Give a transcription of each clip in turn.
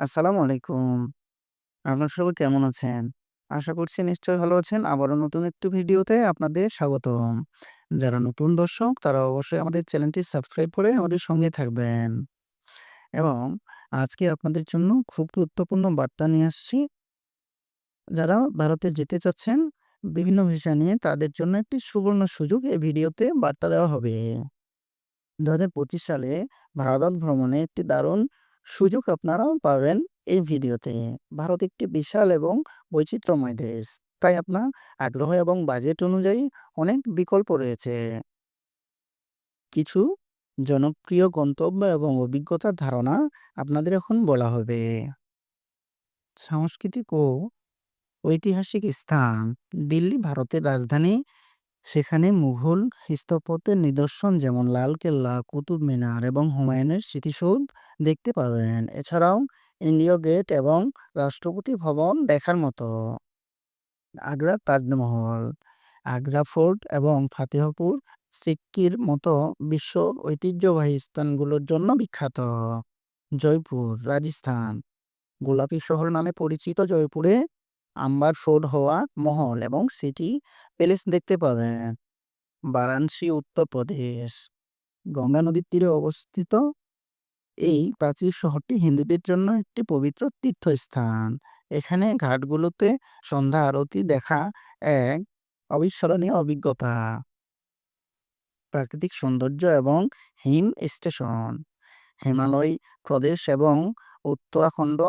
আসসালামু আলাইকুম। আপনার সবাই কেমন আছেন? আশা করছি নিশ্চয়ই ভালো আছেন। আবারও নতুন একটি ভিডিওতে আপনাদের স্বাগতম। যারা নতুন দর্শক, তারা অবশ্যই আমাদের চ্যানেলটি সাবস্ক্রাইব করে আমাদের সঙ্গে থাকবেন। এবং আজকে আপনাদের জন্য খুব গুরুত্বপূর্ণ বার্তা নিয়ে আসছি। যারা ভারতে যেতে চাচ্ছেন, বিভিন্ন ভিসা নিয়ে তাদের জন্য একটি সুবর্ণ সুযোগ এই ভিডিওতে বার্তা দেওয়া হবে। ২০২৫ সালে ভারত ভ্রমণে একটি দারুণ সুযোগ আপনারাও পাবেন এই ভিডিওতে। ভারত একটি বিশাল এবং বৈচিত্র্যময় দেশ। তাই আপনার আগ্রহ এবং বাজেট অনুযায়ী অনেক বিকল্প রয়েছে। কিছু জনপ্রিয় গন্তব্য এবং অভিজ্ঞতার ধারণা আপনাদের এখন বলা হবে। সাংস্কৃতিক ও ঐতিহাসিক স্থান দিল্লি ভারতের রাজধানী। সেখানে মুঘল স্থাপত্যের নিদর্শন যেমন লালকেল্লা, কুতুব মিনার এবং হুমায়ুনের স্মৃতিসৌধ দেখতে পাবেন। এছাড়াও ইন্ডিয়া গেট এবং রাষ্ট্রপতি ভবন দেখার মতো। আগ্রার তাজমহল, আগ্রা ফোর্ট এবং ফাতেহপুর সিক্রির মতো বিশ্ব ঐতিহ্যবাহী স্থানগুলোর জন্য বিখ্যাত। জয়পুর, রাজস্থান গোলাপি শহর নামে পরিচিত জয়পুরে আম্বার ফোর্ট হওয়া মহল এবং সিটি প্যালেস দেখতে পাবেন। বারাণসী, উত্তরপ্রদেশ গঙ্গা নদীর তীরে অবস্থিত এই প্রাচীন শহরটি হিন্দুদের জন্য একটি পবিত্র তীর্থস্থান। এখানে ঘাটগুলোতে সন্ধ্যা আরতি দেখা এক অবিস্মরণীয় অভিজ্ঞতা। প্রাকৃতিক সৌন্দর্য এবং হিম স্টেশন হিমালয় প্রদেশ এবং উত্তরাখণ্ড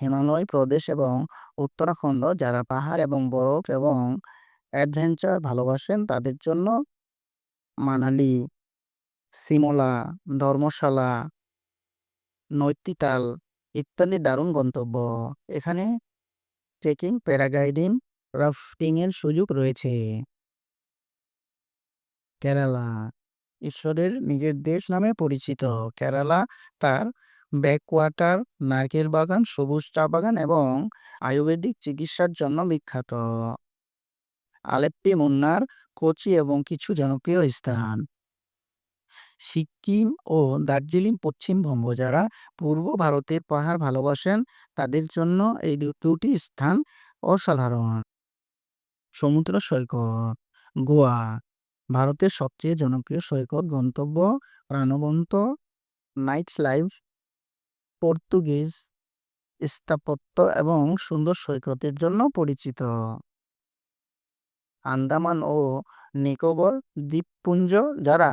হিমালয় প্রদেশ এবং উত্তরাখণ্ড যারা পাহাড় এবং বরফ এবং অ্যাডভেঞ্চার ভালোবাসেন তাদের জন্য মানালি, সিমলা, ধর্মশালা, নৈতিতাল ইত্যাদি দারুণ গন্তব্য। এখানে ট্রেকিং, প্যারাগ্লাইডিং, রাফটিংয়ের সুযোগ রয়েছে। কেরালা ঈশ্বরের নিজের দেশ নামে পরিচিত। কেরালা তার ব্যাকওয়াটার, নারকেল বাগান, সবুজ চা বাগান এবং আয়ুর্বেদিক চিকিৎসার জন্য বিখ্যাত। আলেপ্পি, মুন্নার, কোচি এবং কিছু জনপ্রিয় স্থান। সিকিম ও দার্জিলিং পশ্চিমবঙ্গ যারা পূর্ব ভারতের পাহাড় ভালোবাসেন তাদের জন্য এই দুটি স্থান অসাধারণ। সমুদ্র সৈকত গোয়া ভারতের সবচেয়ে জনপ্রিয় সৈকত গন্তব্য প্রাণবন্ত নাইট লাইফ পর্তুগিজ স্থাপত্য এবং সুন্দর সৈকতের জন্য পরিচিত। আন্দামান ও নিকোবর দ্বীপপুঞ্জ যারা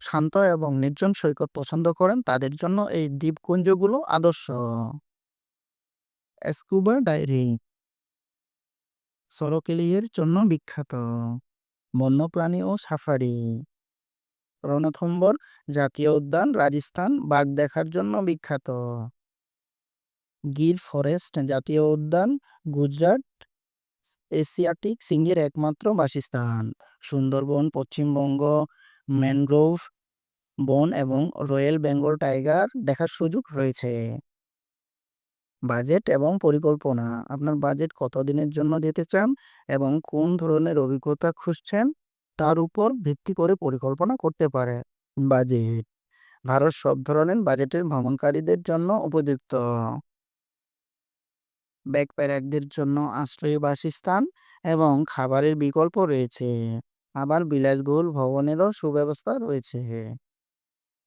শান্ত এবং নির্জন সৈকত পছন্দ করেন, তাদের জন্য এই দ্বীপপুঞ্জগুলো আদর্শ। স্কুবা ডাইভিং সরকেলিয়ের জন্য বিখ্যাত। বন্যপ্রাণী ও সাফারি রণথম্বর জাতীয় উদ্যান, রাজস্থান, বাঘ দেখার জন্য বিখ্যাত। গির ফরেস্ট, জাতীয় উদ্যান, গুজরাট, এশিয়াটিক সিংহের একমাত্র বাসস্থান। সুন্দরবন, পশ্চিমবঙ্গ, ম্যানগ্রোভ বন এবং রয়েল বেঙ্গল টাইগার দেখার সুযোগ রয়েছে। বাজেট এবং পরিকল্পনা, আপনার বাজেট কত দিনের জন্য যেতে চান এবং কোন ধরনের অভিজ্ঞতা খুঁজছেন তার উপর ভিত্তি করে পরিকল্পনা করতে পারে। বাজেট ভারত সব ধরনের বাজেটের ভ্রমণকারীদের জন্য উপযুক্ত। ব্যাকপ্যাকারদের জন্য আশ্রয়ী বাসস্থান এবং খাবারের বিকল্প রয়েছে। আবার বিলাসবহুল ভবনেরও সুব্যবস্থা রয়েছে।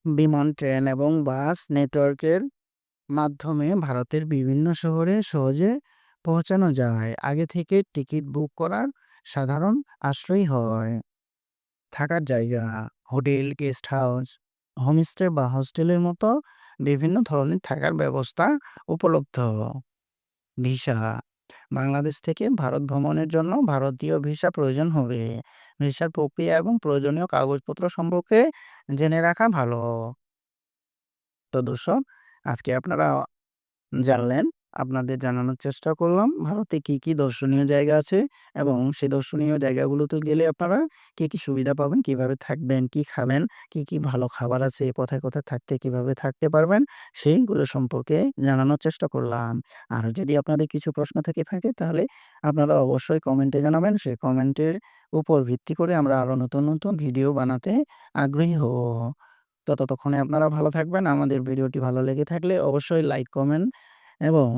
বিমান, ট্রেন এবং বাস নেটওয়ার্কের মাধ্যমে ভারতের বিভিন্ন শহরে সহজে পৌঁছানো যায়। আগে থেকে টিকিট বুক করার সাধারণ আশ্রয় হয়। থাকার জায়গা হোটেল, গেস্ট হাউস, হোমস্টে বা হোস্টেলের মতো বিভিন্ন ধরনের থাকার ব্যবস্থা উপলব্ধ। ভিসা বাংলাদেশ থেকে ভারত ভ্রমণের জন্য ভারতীয় ভিসা প্রয়োজন হবে। ভিসার প্রক্রিয়া এবং প্রয়োজনীয় কাগজপত্র সম্পর্কে জেনে রাখা ভালো। তো দর্শক আজকে আপনারা জানলেন আপনাদের জানানোর চেষ্টা করলাম ভারতে কি কি দর্শনীয় জায়গা আছে এবং সেই দর্শনীয় জায়গাগুলোতে গেলে আপনারা কি কি সুবিধা পাবেন, কীভাবে থাকবেন, কি খাবেন, কি কি ভালো খাবার আছে, কোথায় কোথায় থাকতে কীভাবে থাকতে পারবেন সেইগুলো সম্পর্কে জানানোর চেষ্টা করলাম। আর যদি আপনাদের কিছু প্রশ্ন থেকে থাকে তাহলে আপনারা অবশ্যই কমেন্টে জানাবেন। সেই কমেন্টের উপর ভিত্তি করে আমরা আরও নতুন নতুন ভিডিও বানাতে আগ্রহী হব। ততক্ষণে আপনারা ভালো থাকবেন। আমাদের ভিডিওটি ভালো লেগে থাকলে অবশ্যই লাইক, কমেন্ট এবং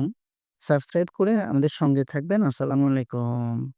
সাবস্ক্রাইব করে আমাদের সঙ্গে থাকবেন। আসসালামু আলাইকুম।